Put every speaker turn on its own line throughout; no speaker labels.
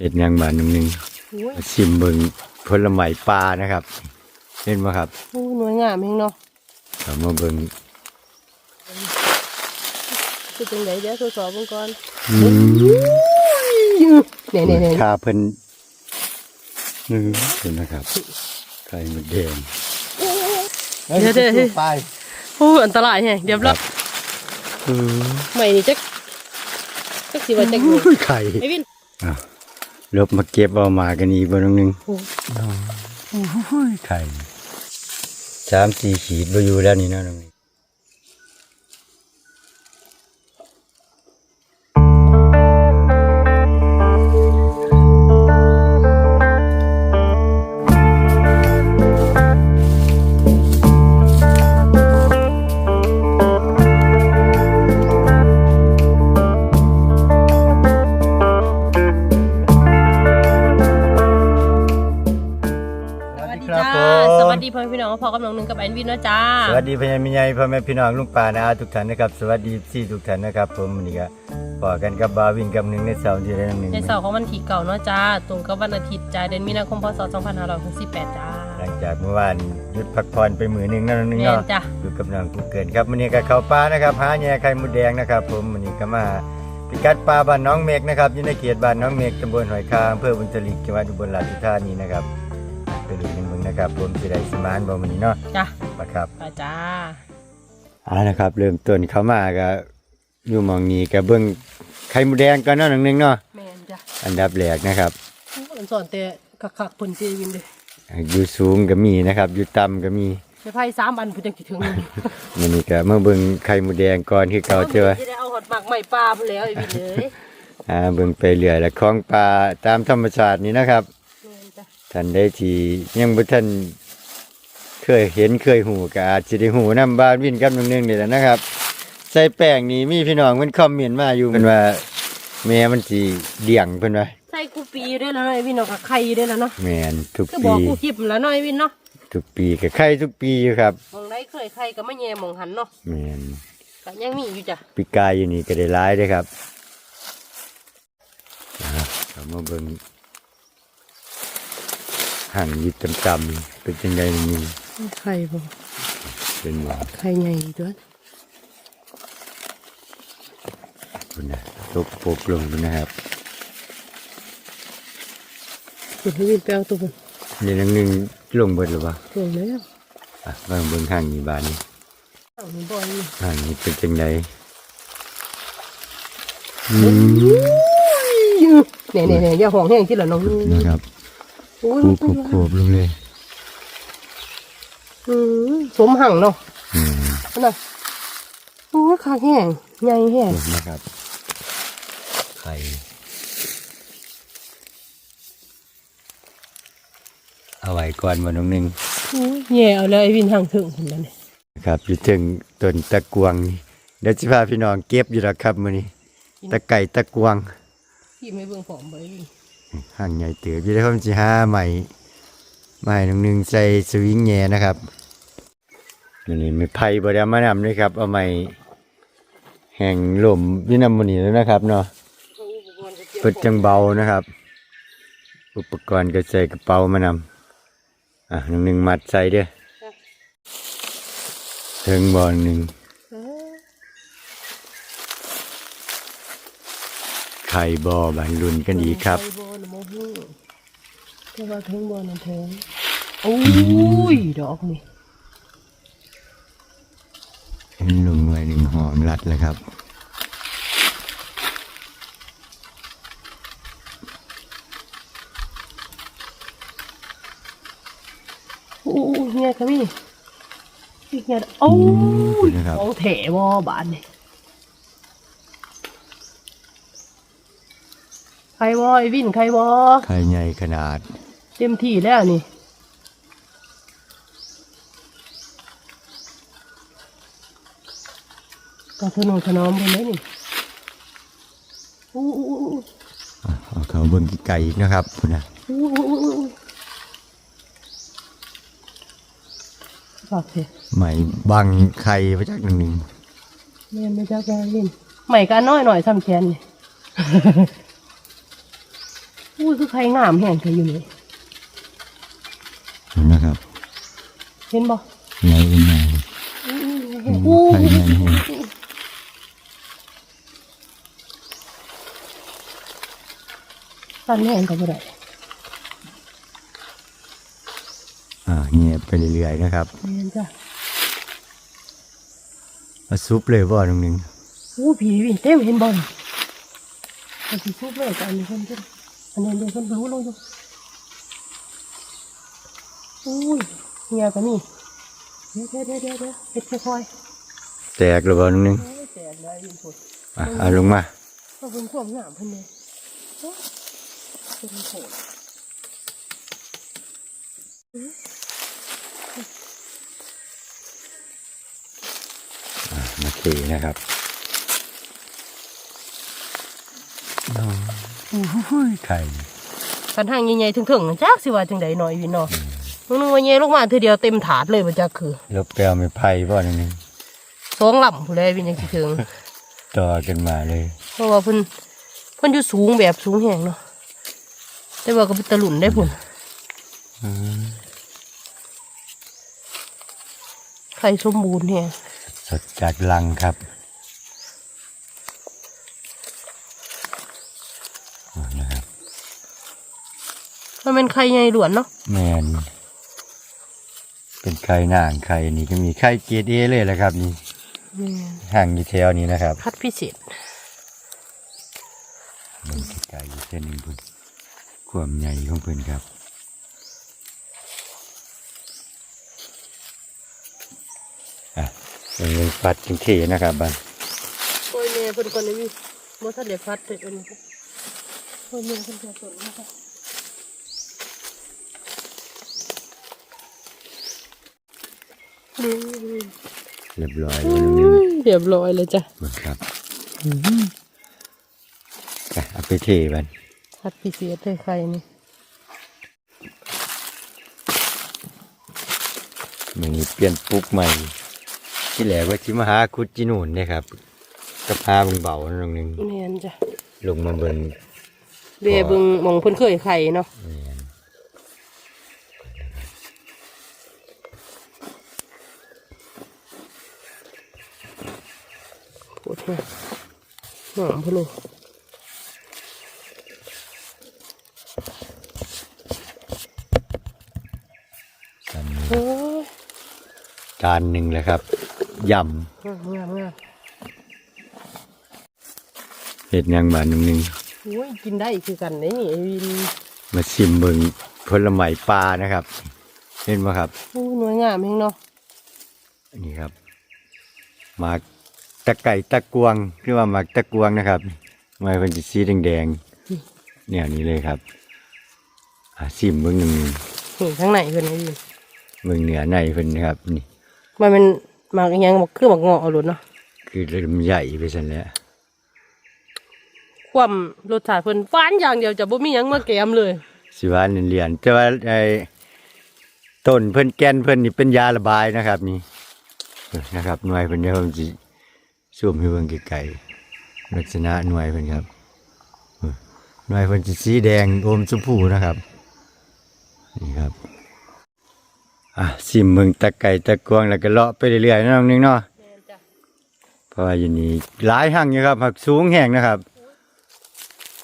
เห็ดหยังบานหนึ่งหนึ่ง
โอ้ย
มาชิมเบิ่งผลไม้ปลานะครับ เห็นไหมครับ
โอ้ยหน่วยงามเองเนาะ
เรามาเบิ่ง
คือจังไดเดี๋ยวทดสอบเบิ่งก่อน
อืม
เนี่ยเนี่ยเนี่ย
ค่าเพิ่นอืมเห็นนะครับไข่มดแดง
เดี๋ยวเดี๋ยวเดี๋ยว
ไป
โอ้ยอันตรายแฮงเดี๋ยวละ
อืม
ใหม่นี่จักจักสิว่าจักอยู่
อุ้ยไข่
ไอ้วิน
อะ ลบมาเก็บเอามากันอีกบนนึง
โอ้
โอ้ยไข่สามสี่ขีดไปอยู่แล้วนี่เนาะตรงนี้
น้องหนึงกับไอ้วินเนาะจ้า
สวัสดีพญามิญญพ่อแม่พี่น้องลุงป่านะทุกท่านนะครับสวัสดีสี่ทุกท่านนะครับผมวันนี้ก็พอกันกับบาวินกับหนึ่งในเสาร์ที่ได้หนึ่ง
ในเสาร์ของวันที่เก่าเนาะจ้าตรงกับวันอาทิตย์จ้าเดือนมีนาคมพศ2568จ้า
หลังจากเมื่อวานหยุดพักผ่อนไปมือหนึ่งนั่นนึง
แม่
เนาะ
นจ้า
อยู่กับน้องกูเกินครับวันนี้ก็เข้าป่านะครับหาแย่ไข่มดแดงนะครับ ผมวันนี้ก็มาพิกัดป่าบ้านน้องเมฆนะครับอยู่ในเขตบ้านน้องเมฆตำบลหอยคางอำเภอบุญจริกจังหวัดอุบลราชธานีนะครับ ไปดูกันมึงนะครับผมสิได้สมานบ่วันนี้เนาะ
จ้า
มาครับ
ไปจ้า
เอ่านะครับ เริ่มต้นเข้ามาก็อยู่หมองนี้ก็เบิ่งไข่มดแดงก่อนเนาะหนึ่งๆเนาะ
แม่นจ้า
อันดับแรกนะครับ
อันสอนแต่คักๆเพิ่นสิวินเด้
อยู่สูงก็มีนะครับ อยู่ต่ำก็มี
ใช้ไพ่3อันเพิ่นจังสิถึงนี่
มันนี่ก็มาเบิ่งไข่มดแดงก่อนคือเก่าเจ้า
สิได้เอาหอดหมักใหม่ปลาพุ่นแล้วไอ้วินเอ้ย
อ่าเบิ่งไปเรื่อยแล้วของปลาตามธรรมชาตินี่นะครับ
แม่นจ้า
ท่านได้ที่ยังบ่ท่านเคยเห็นเคยหูก็อาจสิได้หูนํบ้านวินกับนึงๆนี่แหละนะครับ ใส่แป้งนี่มีพี่น้องเพิ่นคอมเมนต์มาอยู่เพิ่นว่าแม่มันสิเดี่ยงเพิ่นว่า
ใส่กูปีได้แล้วเนาะไอ้วินเนาะกับไข่ได้แล้วเนาะ
แม่นทุก
ก็บอ
ปี
กกูคลิปแล้วเนาะไอ้วินเนาะ
ทุกปีก็ไข่ทุกปีอยู่ครับ
มองได้เคยไข่ก็ไม่แย่มองหันเนาะ
แม่น
ก็ยังมีอยู่จ้ะ
ปีกายอยู่นี่ก็ได้หลายเด้อครับนะครับเรามาเบิ่ง ห่างยิบต่ำๆเป็นจังไดนี่
ไข่บ่
เป็นว่า
ไข่ใหญ่ด้วย
คุณนะตกปกลงพุ่นนะครับ
สุดที่วินไปเอาตัวบน
นี่นังหนึงลงเบิดหรือเปล่า
ลงแล้ว
อะบางเบิ่งห่างนี้บานนี้
เอาหนูบอยนี่
ห่างนี้เป็นจังไดอืม
เนี่ยเนี่ยเนี่ยอย่าห่วงแห้งที่ละน้อง
นะครับ
โอ้ย
คูคูคูบลงเลย
อืมสมหังเนาะ
อืม
นั่นน่ะโอ้ยขาแห้งใหญ่แห้ง
เห็นนะครับไข่เอาไว้ก่อนวันนึงหนึง
โอ้ยแย่เอาเลยไอ้วินห่างถึงคนนั้นเนี่ย
ครับอยู่ถึงต้นตะกวงนี่เดี๋ยวจะพาพี่น้องเก็บอยู่แล้วครับมื้อนี้ตะไก่ตะกวง
พี่ไม่เบิ่งผอมไปวิน
ห่างใหญ่เติบอยู่ได้ผมสิหาใหม่ใหม่หนึ่งหนึ่งใส่สวิงแง่นะครับอันนี้ไม่ไผ่บไดเอามานำด้วยครับ เอาใหม่แห่งลมอยี่นำมันนี้แล้วนะครับเนาะเปิดจังเบานะครับ อุปกรณ์ก็ใส่กระเป๋ามานำอะหนึ่งหนึ่งมัดใส่เด้อถึงบอลหนึ่ง ข่บอบานลุนกันอีกครับ
ไข่บ่นะโมโหแต่ว่าถึงบ่นั่นแทงโอ้ยดอกนี่
เห็นลุงไว้หนึ่งหอมรัดแล้วครับ
โอ้ยเนี่ยก็มีอีกเนี่ยโอ้ย
นะครับ
ของแถวบานนี่ ใครวอไอ้วินใครวอ
ไข่ใหญ่ขนาด
เต็มที่แล้วนี่ก็ถนนถนอมไปเลยนี่อู้อู้อู้อู้
อะเอาเขาเบิ่งไก่อีกนะครับพุ่นนะ
อู้อู้อู้อู้ฝากเถอะ
ไหมบังไข่พระจักหนึ่งหนึ่ง
แม่นไม่จักแกวินใหม่กันน้อยหน่อยซ้ำแขนนี่ อู้อุ้ยคือใครงามแห่งเธออยู่นี่
เห็นนะครับ
เห็นบ่
ใหญ่เป็นใหญ่
อู้
ไข่ใหญ่แห้ง
ตันแห่งก็บ่ได้
อ่าเงียบไปเรื่อยๆนะครับ
เห็นจ้ะ
มาซุปเลยบ่ตรงนึง
อู้ผีวินเต็มเห็นบ่นี่มันสิซุบเลยแต่อันนี้เพิ่นเพิ่น อันนี้เดียวเพิ่นรู้ลงอยู่อุ้ยเงียก็มีเดี๋ยวเดี๋ยวเดี๋ยวเดี๋ยวเดี๋ยวเฮ็ดค่อย
แตกหรือบ่ตรงนึง
ๆโอ้ยแตกได้ยินผล
อะเอาลงมา
ก็เพิ่นความงามเพิ่นเลยโอ้ยเป็นโผล่
อะมาเทนะครับ อ้ยไข่
คันทางใหญ่ๆถึงๆจักสิว่าจังได๋หน่อยวินเนาะมึงนึกว่าใหญ่ลงมาเทื่อเดียวเต็มถาดเลยบ่จักคือ
ลบแปลวไม่ไผ่บ่ตรงนึง
สองลำผู้ใดวินยังสิถึง
ต่อกันมาเลย
เพราะว่าเพิ่นเพิ่นอยู่สูงแบบสูงแหงเนาะแต่ว่าก็เป็นตะหลุนได้พุ่นไข่สมบูรณ์แฮง
สดจากลังครับโอ้นะครับ
มันเป็นไข่ใหญ่หลวนเนาะ
แมนเป็นไข่นางไข่นี่ก็มีไข่เกรดเอเลยแหละครับ นี่ห่างอยู่แถวนี้นะครับ
คัดพิเศษ
มันไก่อยู่เส้นหนึ่งพุ่นความใหญ่ของเพิ่นครับอะเป็นเงินปัดจริงเทนะครับบัน
โอ้ยแม่เพิ่นก่อนนี่บ่ทันได้พัดเลยเพิ่นโอ้ยแม่เพิ่นจะสนนะคะอืม
เรียบร้อยแล้วน้องนิ่ม
เรียบร้อยเลยจ้ะ
มาครับอะเอาไปเทบัน
คัดพิเศษเลยไข่นี่
มันนี้เปลี่ยนปลุกใหม่ ที่แหลกว่าที่มาหาคุดจินูนเนี่ยครับกระพาเบงเบาๆน้องหนึง
แม่นจ้ะ
ลงมาเบิ่ง
เบเบิ่งหมองเพิ่นเคยไข่เนาะ
แม่น
ปวดหัวหอมพุ่นลูก
จำนี้
โอ้ย
จานหนึ่งเลยครับย
งามงามงามำ
เห็ดหยังบานน้องหนึง
โอ้ยกินได้คือกันนี่ไอ้วิน
มาชิมเบิ่งผลไม้ปลานะครับ เห็นไหมครับ
โอ้ยหน่วยงามแฮงเนาะ
อันนี้ครับหมาก ตะไก่ตะกวงหรือว่าหมากตะกวงนะครับไม้เป็นจะสีแดงๆเนี่ยนี่เลยครับอะชิมเบิ่งหนึ่ง
นี่ข้างในเพิ่นไอ้วิน
เบิ่งเหนือในเพิ่นนะครับนี่
มันเป็นหมากอิหยังบอกคือหมากเงาะเอาหลุดเนาะ
คือเริ่มใหญ่ไปสันแล้ว
ความรสชาติเพิ่นหวานอย่างเดียวจะบ่มีหยังมาแกมเลย
สิหวานเลียนๆแต่ว่าไอ้ต้นเพิ่นแก่นเพิ่นนี่เป็นยาระบายนะครับ นี่เออนะครับหน่วยเพิ่นเดี๋ยวผมสิ ซูมให้เบิ่งไกลๆลักษณะหน่วยเพิ่นครับเออหน่วยเพิ่นสิสีแดงอมชมพูนะครับนี่ครับอะสิมเบิ่งตะไก่ตะกวงแล้วก็เลาะไปเรื่อยๆนะน้องนึงเนาะ
แม่นจ้ะ
เพราะว่าอยู่นี่หลายหั่งอยู่ครับหักสูงแห้งนะครับ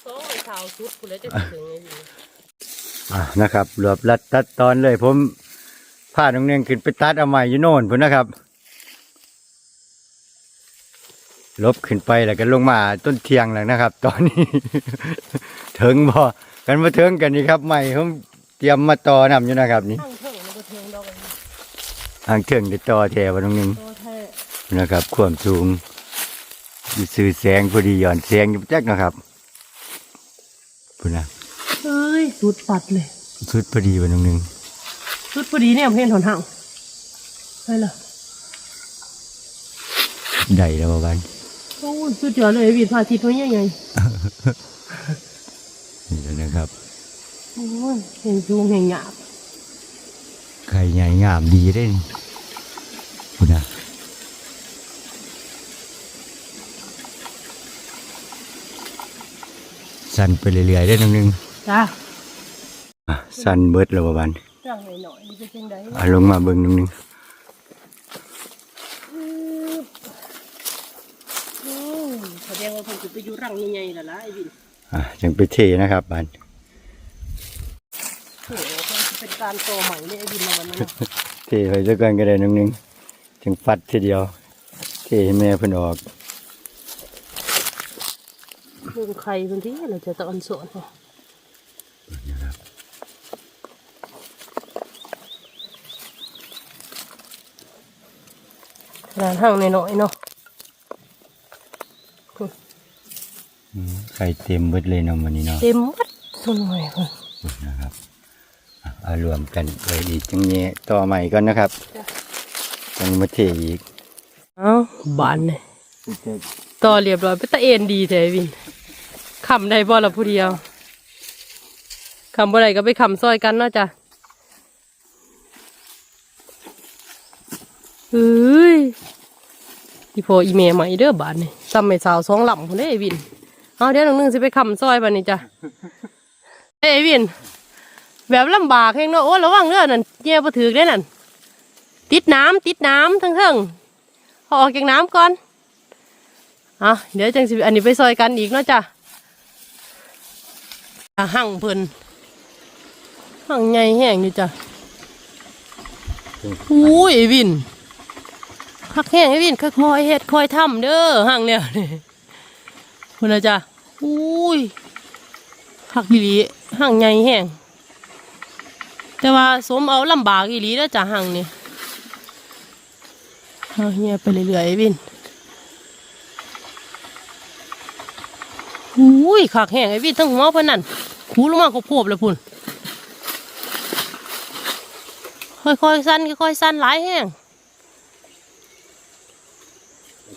สองไอ้ขาวสุดพุ่นแล้วจะสิถึงไอ้วิน
อะนะครับรวบรัดตัดตอนเลยผมพาน้องเนียงขึ้นไปตัดเอาใหม่อยู่โน่นพุ่นนะครับ ลบขึ้นไปแล้วก็ลงมาต้นเทียงแล้วนะครับ ตอนนี้ ถึงบ่กันมาถึงกันนี่ครับใหม่ผมเตรียมมาต่อนำอยู่นะครับนี่
ทั้งเทิงแล้วก็เทิงดอกไอ้วิน
ทางเทิงได้ต่อแถวน้องเนียง
โตแท้
นะครับความสูงอยู่สื่อแสงพอดีหย่อนแสงอยู่จักนะครับพุ่นนะ
เอ้ยสุดปัดเลย
ชุดพอดีวันน้องเนียง
สุดพอดีเนี่ยเพิ่นหนห่างไปล่ะ
ได้แล้วบ่บ้าน
โอ้ยสุดยอดเลยไอ้วินพาทิตย์ไว้ยังไง
นี่แหละนะครับ
โอ้ยเห็นสูงเห็นหยาบ
ไข่ใหญ่งามดีได้นี่คุณนะสั่นไปเรื่อยๆได้น้องหนึง
จ้า
อะสั่นเบิดแล้วบ่บัน
ร่างหน่อยๆนี่เป็นจังได
เอาลงมาเบิ่งหนึงนึง
อืมแสด งว่าเพิ่นสิไปอยู่รังใหญ่ๆแล้วล่ะไอ้บิน
อะจังไปเทนะครับบัน
โอ้โหเพิ่นสิเป็นการโตใหม่เลยไอ้บินในวันนั้นน่ะ
เทไปซะก่อนก็ได้หนึงนึงจังฟัดทีเดียว เทให้แม่เพิ่นออก
เรื่องไข่เพิ่นที่เราจะตะอันสอนขนาดห่างน้อยๆเนาะ
อืม ไข่เต็มเบิดเลยเนาะมื้อนี้เนาะ
เต็มมัดสหน่อยเพิ่น
นะครับอะเอารวมกันไว้อีกจังแย่ต่อใหม่ก่อนนะครับจังมาเทอีก
เอ้าบานเลยต่อเรียบร้อยไปตะเอ็นดีแท้วินคำได้บ่ละผู้เดียวคำบ่ได้ก็ไปคำซอยกันเนาะจ้ะเฮ้ยอีพออีเมใหม่เด้อบานนี่ ซ้ำไม่สาวสองหล่ำคนได้ไอ้วินเอาเดี๋ยวหนึ่งสิไปคำซอยบานนี่จ้ะเอ้ยไอ้วิน แบบลำบากแห้งเนาะโอ้ระวังเด้อนั่นเย่บ่ถือได้อนั่นติดน้ำติดน้ำทั้งเทิงๆเอาออกจากน้ำก่อนอะเดี๋ยวจังสิอันนี้ไปซอยกันอีกเนาะจ้ะอะหั่งเพิ่นหั่งใหญ่แห้งนี่จ้ะอุ้ยไอ้วิน คักแห้งไอ้วินค่อยๆเฮ็ดค่อยทำเด้อหั่งเนี่ยนี่คุณนะจ้ะอุ้ยคักอีหลีหั่งใหญ่แห้งแต่ว่าสมเอาลำบากอีหลีแล้วจ้ะหังนี่เอาเฮียไปเรื่อยๆไอ้วินอุ้ยขากแห้งไอ้วินทั้งหัวเพิ่นนั่นคูลงมาก็โพบเลยพุ่นค่อยๆสั้นค่อยๆสั้นหลายแห้ง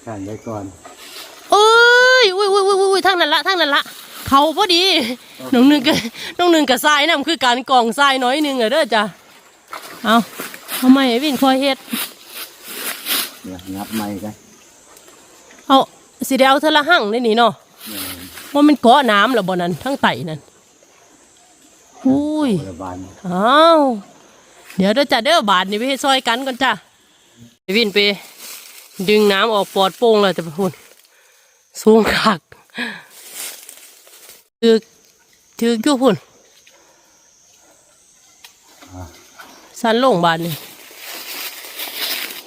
ขันไว้ก่อน
เอ้ยอุ้ยอุ้ยอุ้ยอุ้ยทางนั้นละทางนั้นละเขาพอดีน้องหนึ่งก็น้องหนึ่งกับทรายนั่นคือการกองทรายน้อยหนึงอะเด้อจ้ะเอาทำไมไอ้วินคอยเฮ็ด
เดี๋ยวนับใหม่กัน
เอาสิได้เอาเทอละหั่งได้นี่เนาะว่ามันเกาะน้ำเหรอบ่นั้นทั้งไต่นั่นอุ้ย
ระบาน
อ้าวเดี๋ยวเด้อจ้ะเด้อบาทนี่ไปเฮ็ดซอยกันก่อนจ้ะไปวินไป ดึงน้ำออกปอดโป่งแล้วจะพูดสูงคักถือถืออยู่พุ่นสันลงบาทนี่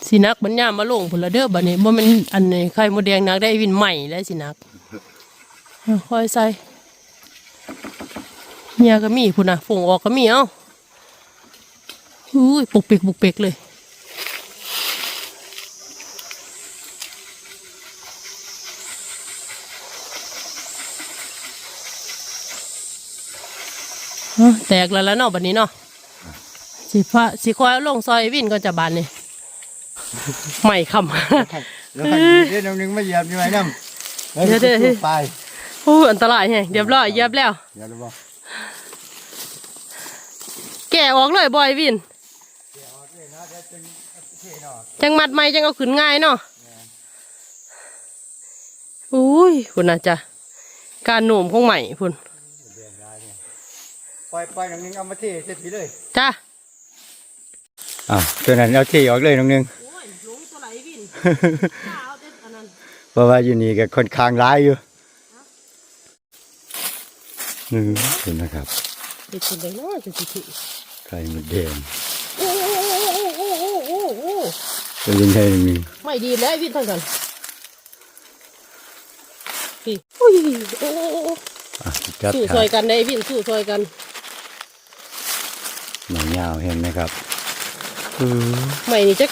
สินักบัญญามมาลงพุ่นละเด้อบาทนี้บ่มันอันนี้ไข่มดแดงนักได้วินใหม่แล้วสินักค่อยใส่เนี่ยก็มีพุ่นนะฝงออกก็มีเอ้าอุ้ยปุกเปกปุกเปกเลย แตกแล้วแล้วเนาะบัดนี้เนาะสิพาสิคอยเอาลงซอยวินก็จะบานนี่ไม่คำ
แล้วมันเดี๋ยวน้องนึงมาเหยียบอยู่ไหมน้ำ
เดี๋ยวเดี๋ยว
ไป
โอ้อันตรายแฮงเรียบร้อยเหยียบแล้ว
เดี๋ยวเราบอก
แกะออกเลยบอยวินจังมัดไม่จังเอาขึ้นง่ายเนาะอุ้ยคุณนะจ๊ะการหนุ่มของใหม่คุณ
ปล่อยปล่อยน้องนึงเอามาเทเสร็จไปเลย
จ้า
อะตัวนั้นเอาเทออกเลยน้องนึง
โอ้ยลงตัวไหลวินเอาเด็ดอันนั้น
เพราะว่าอยู่นี่ก็ค่อนข้างร้ายอยู่นึงเห็นนะครับ
เด็ดคนใดเนาะจะสิถือ
ไข่มดแดง
โอ้โอ้โอ้โอ้โอ้โอ้
ตัวยิงให้น้องนึง
ไม่ดีแล้ววินทั้งกันพี่อุ้ยโอ้โอ้โอ้
อะจับ
สู้ซ
ขา
อยกันได้วินสู้ซอยกัน
หนังยาวเห็นไหมครับ
ไม่นี่จัก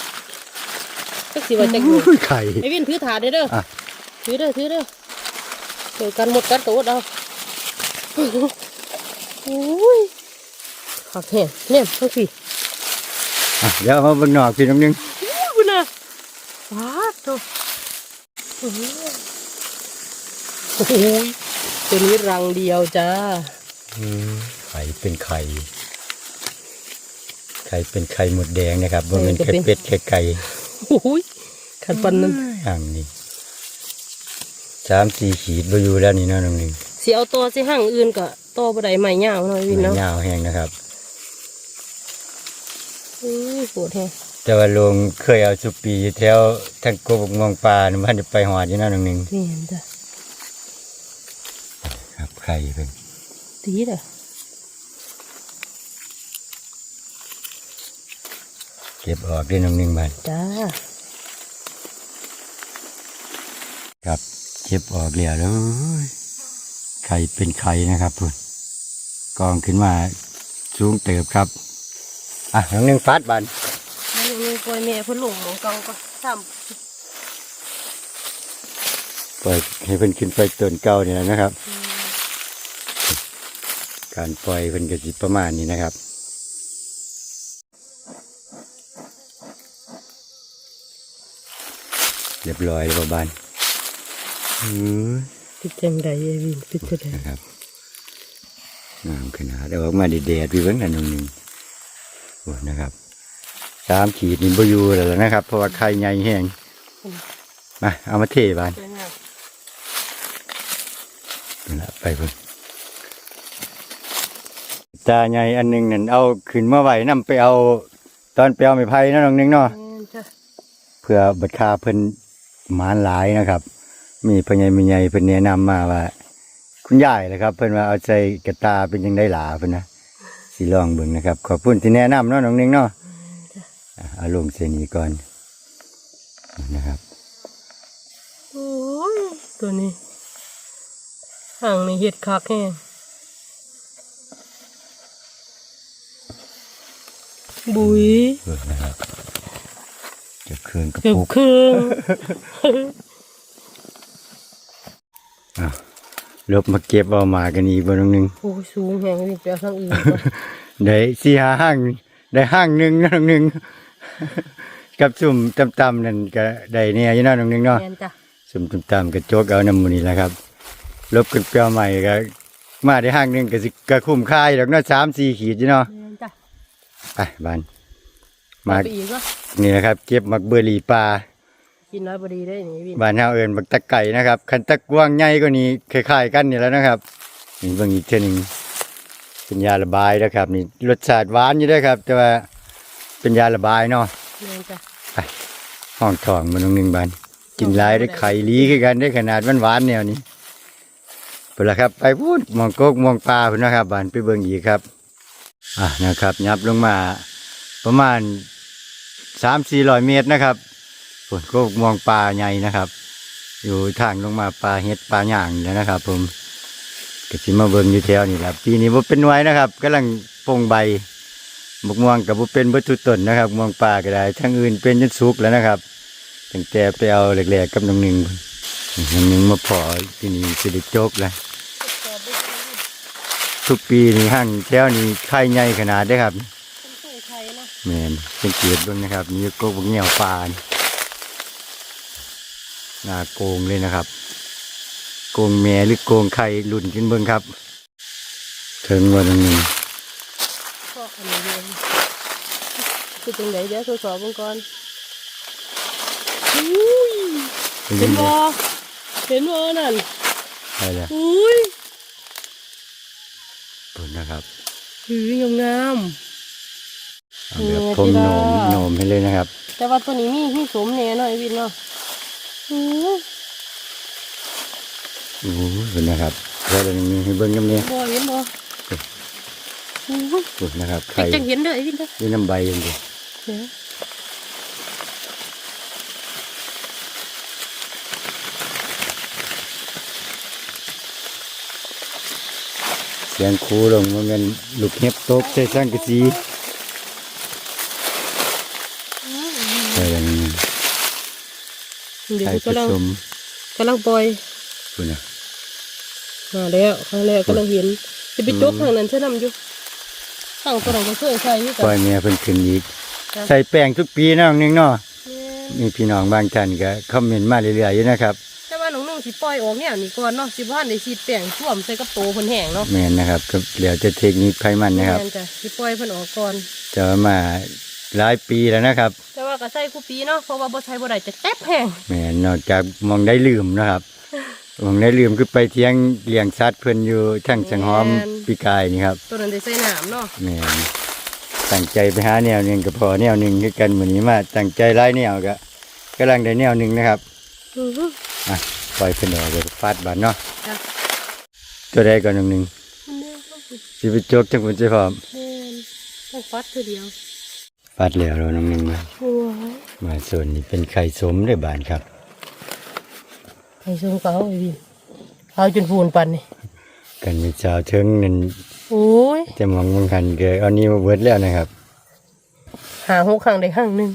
จักสิว่าจักอยู่
อุ้ยไข่
ไอ้วินถือถาดเด้อเด้อ
อะ
ถือเด้อถือเด้อเดี๋ยวกันหมดกันตัวเอาโอ้ยขักแห้งเนี่ยทั้งสี่
อะเดี๋ยวเอามาเบนนอกพี่น้องนึง
โอ้ยคุณน่ะว้าดตัวโอ้โหโอ้ยตัวนี้รังเดียวจ้า
ไข่เป็นไข่ ไข่เป็นไข่หมดแดงนะครับว่าเป็นไข่เป็ดไข่ไก่
โอ้ยขันปันนั้น
ห่างนี่สามสี่ขีดไปอยู่แล้วนี่เนาะน้องหนึ่ง
สิเอาตัวสิห่างอื่นก็โตตบ่ได้ใหม่ยาวหน่อยวิน
ไม่
เนาะ
ยาวแห้งนะครับ
อู้ยปวดแฮง
แต่ว่าลุงเคยเอาสุปีอยู่แถวทางโกบกมองปลานี่มันจะไปหอดอยู่นั่นหนึ่ง
นี่เห็นจ้ะ
ครับไข่เป็น
ตีเด้อ
เก็บออกได้หนึ่งหนึ่งบาท
จ้า
ครับเก็บออกแล้วแล้วไข่เป็นไข่นะครับพุ่นกองขึ้นมาสูงเติบครับ อะหนึ่งหนึ่งฟาดบาน
แล้วยังมีปล่อยแม่เพิ่นลงหมองกองก็ซ้
ปล่อยให้เพิ่นขึ้นไปต้นเก่านี่แหละนะครับ การปล่อยเพิ่นก็สิประมาณนี้นะครับ เรียบร้อยแล้วบานอือำ
ติดจังใดไอ้วินติดจังใด
นะครับงามขนาดแต่ว่ามาแดดๆพี่เบิ้งอันหนึ่งหนึ่งโอ้นะครับสามขีดนี่บอยู่แล้วล่ะนะครับ เพราะว่าไข่ใหญ่แห้งมาเอามาเทบาน
สวยงาม
นั่นล่ะไปเพิ่นตาใหญ่อันหนึงนั่นเอาขึ้นมาไว้นํไปเอา ตอนไปเอาไม้ไผ่เนาะน้องหนึงเนาะ
แม่นจ้ะ
เพื่อบัดคาเพิ่น หมานหลายนะครับ มีพ่อใหญ่แม่ใหญ่เพิ่นแนะนำมาว่า คุณยายเลยครับ เพิ่นว่าเอาใจกระตาเป็นยังได้หลาเพิ่นนะสิลองเบิ่งนะครับ ขอบคุณที่แนะนำเนาะน้องหนึงเนาะอะเอาลงเส้นนี้ก่อนนะครับ
โอ้ยตัวนี้ห่างนี่เห็ดคักแฮงบุย
เบิ่งนะครับ เก็บเครื่องกระ
เกือบ
ปุก
ครึ่ง
อะลบมาเก็บเอามากันอีกบ่น้องหนึง
โอ้ยสูงแหงวินไปเอาทางอื่นก่อน
ได้สี่ห้าห้างได้ห้างหนึ่งเนาะน้องหนึงกับสุ่มต่ำๆนั่นก็ได้เนี่ยอยู่เนาะน้องหนึงเนาะ
แม่นจ้ะ
สมตุมตามกระโจกเอาน้ำมูนี่แหละครับ ลบกันเปรี้ยวใหม่ก็มาได้ห้างหนึงก็สิก็คุ้มค่ายดอกเนาะสามสี่ขีดอยู่เนาะ
แม่นจ้ะ
ไปบาน มา
เอาไปอีกวะ
นี่นะครับ เก็บมักเบอร์รี่ปลา
กินน้อยบดีได้นี่วิน
บ้านเฮาเอิ้นบักตะไก่นะครับคันตะกวางใหญ่กว่านี้คล้ายๆกันนี่แหล้วนะครับนี่เบิ่งอีกเท่านึงเป็นยาระบายนะครับ นี่รสชาติหวานอยู่เด้วยครับ แต่ว่าเป็นยาระบายเนาะ
แม่นจ้ะ
ห้องทองมันตรงหนึงบานกินหลายได้ไข่ลีคือกันได้ขนาดหวานๆแนวนี้ไปละครับ ไปพูดมองโกกมองปลาพุ่นนะครับบานไปเบิ่งอีกครับ อะนะครับ ยับลงมา ประมาณสามสี่ร้อยเมตรนะครับฝนโกกมองปลาใหญ่นะครับ อยู่ทางลงมาปลาเห็ดปลาหย่างนี่นะครับ ผมก็สิมาเบิ่งอยู่แถวนี่แหละปีนี้บ่เป็นไว้นะครับกำลังปงใบบกม่วงกับบ่เป็นเบ่ทุกต้นนะครับม่วงปลาก็ได้ ทั้งอื่นเป็นจนสุกแล้วนะครับตั้งแต่ไปเอาแหลกๆกับน้องหนึ่งพุ่นน้องหนึ่งมาพอที่นี่สิได้จบแล้วทุกปีนี่ห้างแถวนี้ไข่ใหญ่ขนาดได้อครับ แมนสังเกตเบิ่งนะครับนี่ก็บกเงี่ยวปลานี่หน้าโกงเลยนะครับ โกงแม่หรือโกงไข่รุ่นขึ้นเบิ่งครับถึงวันหนึ่ง
ก็อันนี้เลยคือจังไดเดี๋ยวทดสอบเบิ่งก่อนอุ้ยเห็นบ่เห็นบ่นั่น
ใช่แล้ว
อุ้ย
ปุ่นนะครับ
หืองาม
เอาแบบ
เออ
ผมโหนม
ที่ว่า
โหนมให้เลยนะครับ
ๆแต่ว่าตัวนี้มีมีสมแน่เนาะไอ้วินเนาะอื้อ
โอ้โหปุ่นนะครับแล้วเดี๋ยวนี้ให้เบิ่งน้ำเนี่ย
บ่เห็นบ่อื้อ
ปุ่นนะครับ
จั
ไข่
งจังเห็นเด้อไอ้วินเด้อ
นี่น้ำใบอย่างเดียว
เดี๋ยว
เสียงคูลงมันเป็นลูกเห็บตกใส่สังกะสี
เดี๋ยว
ไข่ผ
กำลัง
สม
กำลังปล่อย
ปุ่นนะ
มาแล้วครั้งแรกกำลังเห็นจะไปจกทางนั้นใช่นำอยู่ทางตัวนั้นก็เคยใส่อยู่กั
ปล่อย
น
เมียเพิ่นขึ้นอีก
ครับ
ใส่แป้งทุกปีเนาะน้องหนึงเนาะ
แม่น
มีพี่น้องบางท่านก็คอมเมนต์มาเรื่อยๆอยู่นะครับ
แต่ว่าหนูนึงสิปล่อยออกเนี่ยนี่ก่อนเนาะสิบ่ทันได้ฉีดแป้งท่วมใส่กระโปรงเพิ่นแห้งเนาะ
แม่นนะครับก็เหลือจะเทคนิคไขมันนะครับ
แม่นจ้ะสิปล่อยเพิ่นออกก่อน
จะมา หลายปีแล้วนะครับ
แต่ว่าก็ใส่คู่ปีเนาะเพราะว่าบ่ใช้บ่ได้จะแตบแห้ง
แม่นนอกจากมองได้ลืมนะครับผมได้ลืมคือไปเที่ยงเลี้ยงสัตว์เพิ่นอยู่ทั้งสังหอม
แม่น
ปีกายนี่ครับ
ตัวนั้นได้ใส่น้ำเนาะ
แม่นตั้งใจไปหาแนวหนึงก็พอแนวหนึงคือกันมื้อนี้มาตั้งใจหลายแนวก็กำลังได้แนวหนึงนะครับ
อือฮึ
อะปล่อยเพิ่นออกเดี๋ยวฟาดบัดเนาะ
จ้ะ
ตัวใดก่อนหนึงหนึง
มันแน่ก็คือ
สิไปจกจังเพิ่นสิพร้อม
แม่นต้องฟัดคือเดียว
ฟาดแล้วแล้วหนึงหนึงมา
โอ้ย
มาส่วนนี้เป็นไข่สมเด้อบานครับ
ไอ้ซุ่มเขาไอ้พี่เขาจนฟูนปันนี่
กันมีชาวเทิงนั่น
โอ้ย
จะมองมองหันเกยเอานี้มาเบิดแล้วนะครับ
หาหกข้างได้ข้างหนึ่ง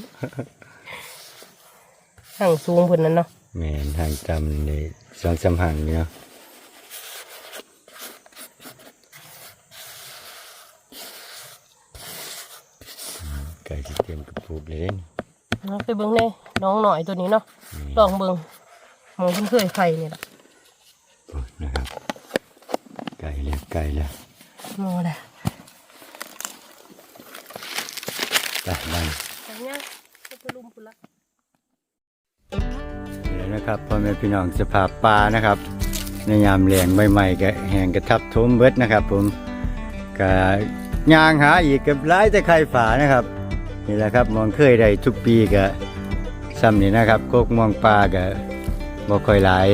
ข้างสูงเพิ่นนั่นเนาะ
แม่นทางจำในสองสามหังนี่เนาะ ไก่ที่เตรียมกระปุกเลยเด้น
เอาไปเบิ่งแน่น้องหน่อยตัวนี้เนาะลองเบิ่งหมองเพิ่นเคยไข่นี่ล่ะ
โอ้นะครับไก่แล้วไก่แล้ว
มอละ
ไปบ้าน
จังยังไปลุมพุ่นละ
นี่แล้วนะครับพ่อแม่พี่น้องสภาพปลานะครับในยามแรงใหม่ๆก็แห้งกระทับทมเบิดนะครับ ผมก็ย่างหาอีกกับร้ายแต่ไข่ฝานะครับ นี่แหละครับมองเคยได้ทุกปีก็ซ้ำนี่นะครับกกมองปลาก็บ่ค่อยหลาย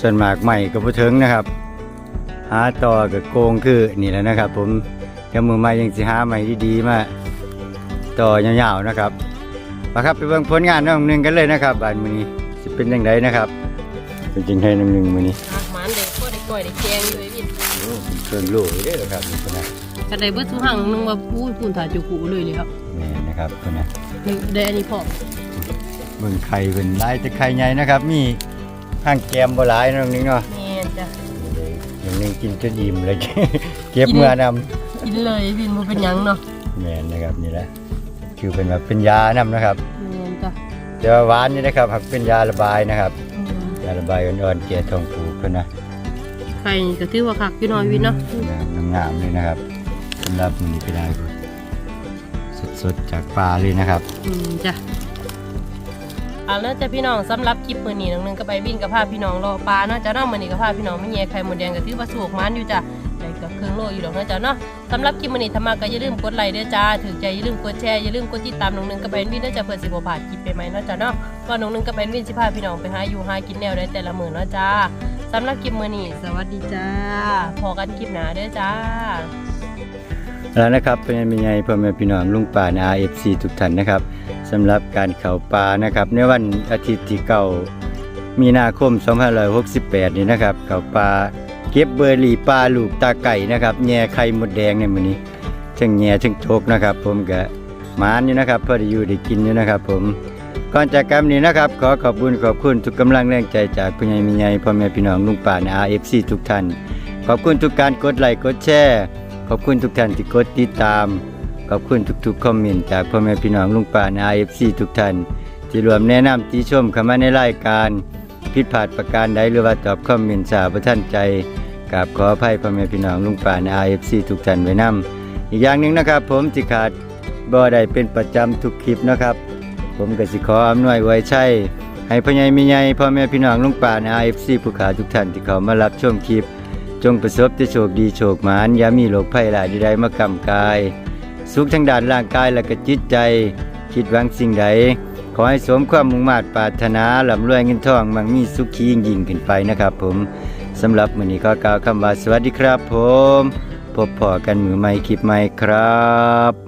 ส่วนมากใหม่ก็บ่ถึงนะครับ หาต่อกับโกงคือนี่แหละนะครับ ผมเดี๋ยวมือใหม่ยังสิหาใหม่ดีๆมาต่อยาวๆนะครับมาครับไปเบิ่งผลงานน้องหนึ่งกันเลยนะครับบานมื้อนี้สิเป็นจังไดนะครับเป็นจริงให้น้องหนึ่งมื้อนี้
อะหมานเด็กก็ได้ก้อยได้แกงอยู่ไอ้พี่
โอ้เป็นเครื่องโล่เด้อครับนี่พุ่นนะ
ก็ได้เบิดทุกหังนึงว่าพูดพูนถ่ายจุกูเลยเลยครับ
แม่นะครับพุ่นนะ
นี่ได้อันนี้พอ
เบิ่งไข่เป็นหลายแต่ไข่ใหญ่นะครับ มีห้างแกมบ่หลายน้องหนึงเนาะ
แม่นจ้ะ
อย่างนึงกินจนอิ่มเลยเก็บเมื่อนำ
กินเลยพี่มันเป็นหยังเนาะ
แม่นนะครับนี่แหละคือเป็นแบบเป็นยานำนะครับ
แม่นจ้ะ
แต่ว่าหวานนี่นะครับหักเป็นยาระบายนะครับ
อืม
ยาระบายอ่อนๆแก่ท้องผูกเพิ่นนะ
ไข่ก็ถือว่าคักอยู่หน่อยวินเนาะ
งามๆเลยนะครับ สำหรับมื้อนี้ไปได้สดๆจากปลาเลยนะครับ
อืมจ้ะเอาแล้วจ้ะพี่น้องสำหรับคลิปมือนี้น้องนึงก็ไปวิ่งกับพาพี่น้องรอปลาเนาะจ้ะเนาะมื้อนี้ก็พาพี่น้องไม่แย่ไข่หมดแดงก็ถือว่าสูกมันอยู่จ้ะได้ก็ครึ่งโลอยู่ดอกเนาะจ้ะเนาะสำหรับคลิปมือนี้ถ้ามาก็อย่าลืมกดไลค์ด้วยจ้าถึงใจอย่าลืมกดแชร์อย่าลืมกดติดตามน้องนึงก็ไปวิ่งด้วยจ้ะเพื่อสิบ่พลาดคลิปใหมเนาะจ้ะเนาะว่าน้องนึงก็ไปวิ่งสิพาพี่น้องไปหาอยู่หากินแนวได้แต่ละมือเนาะจ้าสำหรับคลิปมือนี้สวัสดีจ้าพอกันคลิปหนาเด้อจ้า
แล้วนะครับเป็นยังไงพ่อแม่พี่น้องลุงป่าใน RFC ทุกท่านนะครับสำหรับการเข่าปลานะครับ ในวันอาทิตย์ที่เก้ามีนาคม 2568 นี้นะครับเข่าปลาเก็บเบอร์รี่ปลาลูกตาไก่นะครับแง่ไข่มดแดงในมื้อนี้ทั้งแง่ทั้งโชกนะครับ ผมก็หมานอยู่นะครับพอได้อยู่ได้กินอยู่นะครับ ผมก่อนจากกันนี้นะครับ ขอขอบคุณขอบคุณทุกกำลังแรงใจจากผู้ใหญ่มีใหญ่พ่อแม่พี่น้องลุงป่าใน RFC ทุกท่าน ขอบคุณทุกการกดไลค์กดแชร์ ขอบคุณทุกท่านที่กดติดตาม ขอบคุณทุกๆคอมเมนต์จากพ่อแม่พี่น้องลุงป่าใน IFC ทุกท่านที่รวมแนะนำติชมเข้ามาในรายการผิดพลาดประการใดหรือว่าตอบคอมเมนต์สาประท่านใจกราบขออภัยพ่อแม่พี่น้องลุงป่าใน IFC ทุกท่านไว้นํอีกอย่างหนึ่งนะครับ ผมสิขาดบ่ได้เป็นประจำทุกคลิปนะครับ ผมก็สิขออำนวยไว้ใช่ให้พ่อใหญ่มีใหญ่พ่อแม่พี่น้องลุงป่าใน IFC ผู้ขาทุกท่านที่เข้ามารับชมคลิป จงประสบแต่โชคดีโชคหมานอย่ามีโรคภัยหลายใดๆมากำกาย สุขทางด้านร่างกายและก็จิตใจ คิดหวังสิ่งใด ขอให้สมความมุ่งมา่ปรารถนาลำรวยเงินทองมั่งมีสุขียิ่งยิ่งขึ้นไปนะครับ ผมสำหรับมื้อนี้ก็กล่าวคำว่าสวัสดีครับ ผม พบพอกันมือใหม่คลิปใหม่ครับ